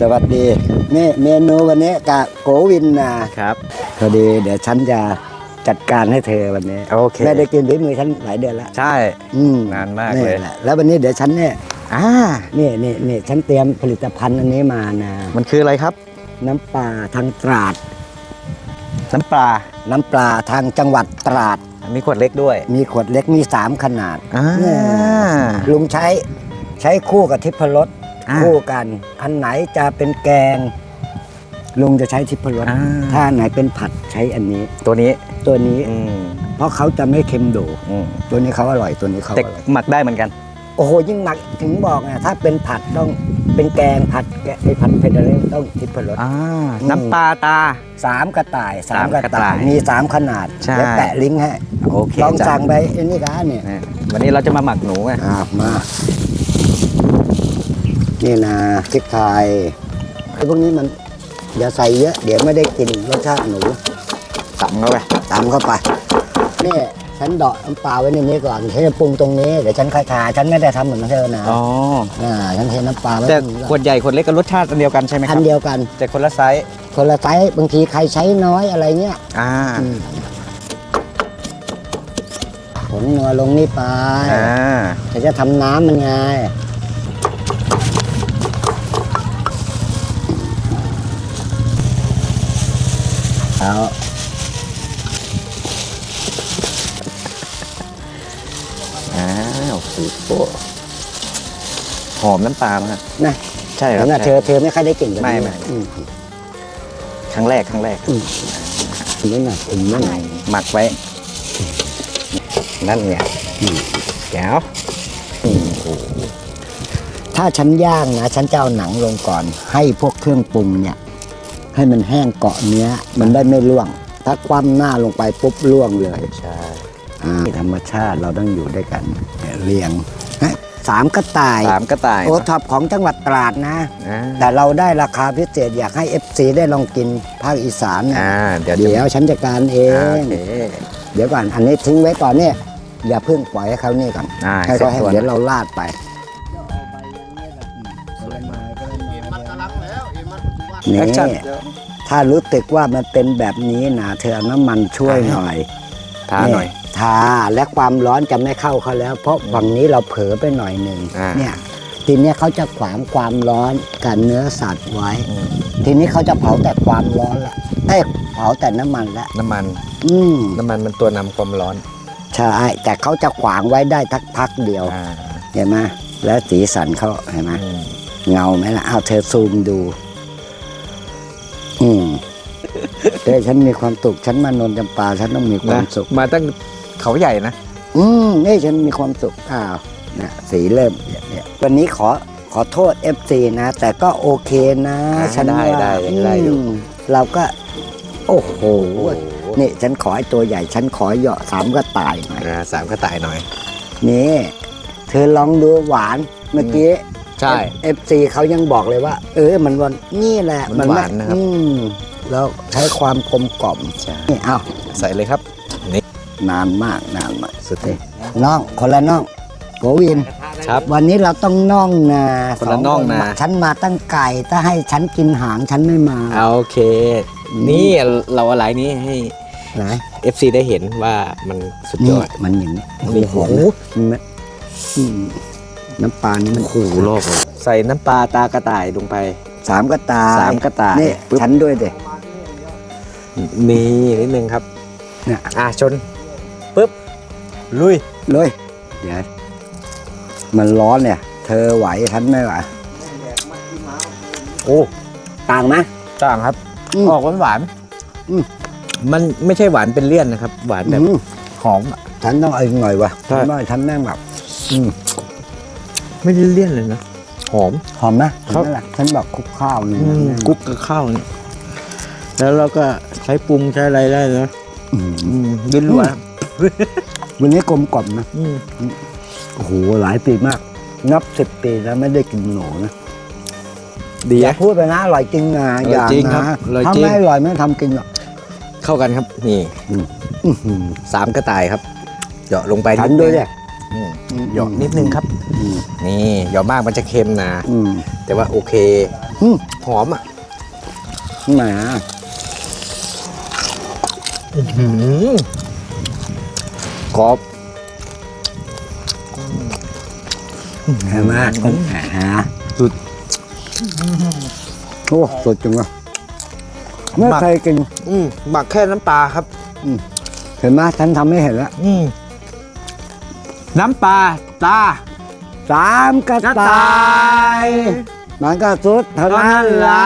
สวัสดีนี่เมนูวันนี้กะโกวินนะครับพอดีเดี๋ยวฉันจะจัดการให้เธอวันนี้โอเคแม่ได้กินฝีมือฉันหลายเดือนแล้วใช่อืมนานมากเลยแหะแล้ววันนี้เดี๋ยวฉันเนี่ยอ่านี่นี่นี่ฉันเตรียมผลิตภัณฑ์อันนี้มานะ มันคืออะไรครับ น้ำปลาทางตราด น้ำปลา น้ำปลาทางจังหวัดตราด มีขวดเล็กด้วย มีขวดเล็กมีสามขนาดอ่าเนี่ยลุงใช้ใช้คู่กับทิพรส อ่าคู่กัน อันไหนจะเป็นแกง ลุงจะใช้ทิพรสอ่า ถ้าอันไหนเป็นผัดใช้อันนี้ ตัวนี้ตัวนี้ อืมเพราะเขาจะไม่เค็มโดดอืมตัวนี้เขาอร่อยตัวนี้เขาแต่อร่อยหมักได้เหมือนกัน โอ้โหยิ่งหนักถึงบอกไงถ้าเป็นผัดต้องเป็นแกงผัดแกะไอ้ผัดเผ็ดอะไรต้องทิพรส อ่า อืม น้ำปลาตา สามกระต่ายสามสามกระกระต่าต่ายยมีสามขนาดใช่ เดี๋ยวแปะลิงก์ให้โอเคลองจ้ะสั่งไปไอ้นี่กันเนี่ยเนี่ยวันนี้เราจะมาหมักหนูไง อ่ามา นี่นะพริกไทยไอ้พวกนี้มันอย่าใส่เยอะ เดี๋ยวไม่ได้กินรสชาติหนูสับเข้าไปตามเข้าไปนี่ฉันเดาะน้ำปลาไว้ในนี้ก่อนฉันจะปรุงตรงนี้เดี๋ยวฉันค่อยทาฉันไม่ได้ทำเหมือนเธอนะอ๋ออ่าฉันเทน้ำปลาไว้แต่ตรงนี้ขก่วอนดใหญ่ขวดเล็กก็รสชาติอันเดียวกันใช่ไหมคพัรันบเดียวกัน แต่คนละไซส์คนละไซส์บางทีใครใช้น้อยอะไรเงี้ยอ่าอืมผงนัวลงนี่ไปอ่าฉันจะทำน้ำมันไง เอาอ้าวโอ้โหหอมน้ำปลามากนะใช่ครับนะเธใช่อเธอไม่ค่อยได้กลิ่นแบบนี้ไม่ไม่อืมครั้งแรกครั้งแรก ถึงนี่หน่อยถึงนี่หน่อยหมักไว้ นั่นไงแก้วถ้าฉันย่างนะฉันจะเอาหนังลงก่อน ให้พวกเครื่องปรุงเนี่ย ให้มันแห้งเกาะเนื้อมันได้ไม่ร่วง ถ้าคว่ำหน้าลงไปปุ๊บร่วงเลยใช่อ่าธรรมชาติเราต้องอยู่ด้วยกันเนี่ยเรียงฮะสามกระต่ายสามกระต่ายโอท็อปของจังหวัดตราดนะอ่าแต่เราได้ราคาพิเศษอยากให้ FC ได้ลองกินภาคอีสานนะอ่าเดี๋ยวเดี๋ยวฉันจัดการเออ่างโอเคเดี๋ยวก่อนอันนี้ทิ้งไว้ก่อนเนี่ยอย่าเพิ่งปล่อยให้เขานี่ก่อนอ่าให้เขาให้เสร็จตัวเดี๋ยวเราลาดไป นี่แอคชั่นถ้ารู้สึกว่ามันเป็นแบบนี้นะเธอเอาน้ำมันช่วยหน่อยทาหน่อยทาและความร้อนจะไม่เข้าเขาแล้ว เพราะฝั่งนี้เราเผลอไปหน่อยหนึ่งอ่าเนี่ยทีเนี้ยเขาจะขวางความร้อนกับเนื้อสัตว์ไว้อืมทีนี้เขาจะเผาแต่ความร้อนละเอ้ยเผาแต่น้ำมันละน้ำมัน อืมน้ำมันมันตัวนำความร้อนใช่แต่เขาจะขวางไว้ได้ทักพักเดียวอ่าเห็นไหมแล้วสีสันเขาเห็นไหมอืมเงาไหมล่ะเอาเธอซูมดู อืมแต่ฉันมีความสุขฉันมานนท์จำปาฉันต้องมีความนะสุขมาตั้งเขาใหญ่นะอืมนี่ฉันมีความสุขอ้าวเนี่ยสีเริ่มเนี่ยเนี่ยวันนี้ขอขอโทษ FC นะ แต่ก็โอเคนะอ่าฉันได้ว่าได้ยังได้อยู่มเราก็โอ้โหโอ้โหนี่ฉันขอให้ตัวใหญ่ ฉันขอเหยาะสามก็ตายหน่อยอ่าสามกระต่ายหน่อย นี่ เธอลองดูหวานเมื่อกี้ ใช่เอฟซีเขายังบอกเลยว่า เออมันวันนี่แหละมันไม่หวานนะครับ อืมแล้วใช้ความกลมกล่อมใช่นี่เอาใส่เลยครับนี่นานมากนานมากสุดเลยน้องคนละน้องโกวิน ครับ วันนี้เราต้องน่องนะคนละน่องนะ สคฉันมาตั้งไก่ถ้าให้ฉันกินหางฉันไม่มาเอาโอเค นี่เราเอาไลน์นี้ให้ไหน FC ได้เห็นว่ามันสุดยนี่อดมันอย่างนี้นี่โอ้โหมันไม่อืม น้ำปลานี่มันโอ้โหรอบใส่น้ำปลาตากระต่ายลงไป สามกระตายสามกระต่ายนี่ปึ๊บ ฉันด้วยเด็นี่นิดนึงครับเนี่ยอะชนปุ๊บลุยเลยเดี๋ยวมันร้อนเนี่ย เธอไหวฉันไม่ไหวโอ้ต่างไหมต่างครับอืมออกหวานหวานอืม มันไม่ใช่หวานเป็นเลี่ยนนะครับ หวานแบบอืมหอมอะ ฉันต้องเอาอีกหน่อยวะใช่ ฉันว่าฉันแม่งแบบอืม ไม่ได้เลี่ยนเลยนะ หอม หอมไหมครับเห็นไหมล่ะฉันบอกคลุกข้าวนี่อืมกุ๊กกับข้าวนี่แล้วเราก็ใช้ปรุงใช้อะไรได้นะอืมอืมดิ้นล้วนวันนี้กลมกล่อมนะอืมโอ้โหหลายปีมาก นับสิบปีแล้วไม่ได้กินหนูนะดีอย่าอะพูดไปนะอร่อยจริงนะอร่อยจริงครับนะอร่อยถ้าจริงไม่อร่อยไม่ทำกินหรอกเข้ากันครับ นี่อื้อหือสามกระต่ายครับเจาะลงไปฉันดด้วยงเนี่ย อืมอืมเหยาะนิดนึงครับอืมนี่เหยาะมากมันจะเค็มนะอืมแต่ว่าโอเคอืมหอมอะแหมหืมกรอบเห็นไหมคนแหาสุดโอ้สดจังวะไม่เคยกินอืมหมักแค่น้ำปลาครับเห็นไหมฉันทำไม่เห็นแล้วอืม น้ำปลาตาสามกระกระต่าต่ายยมันก็สุดเท่านั้นละ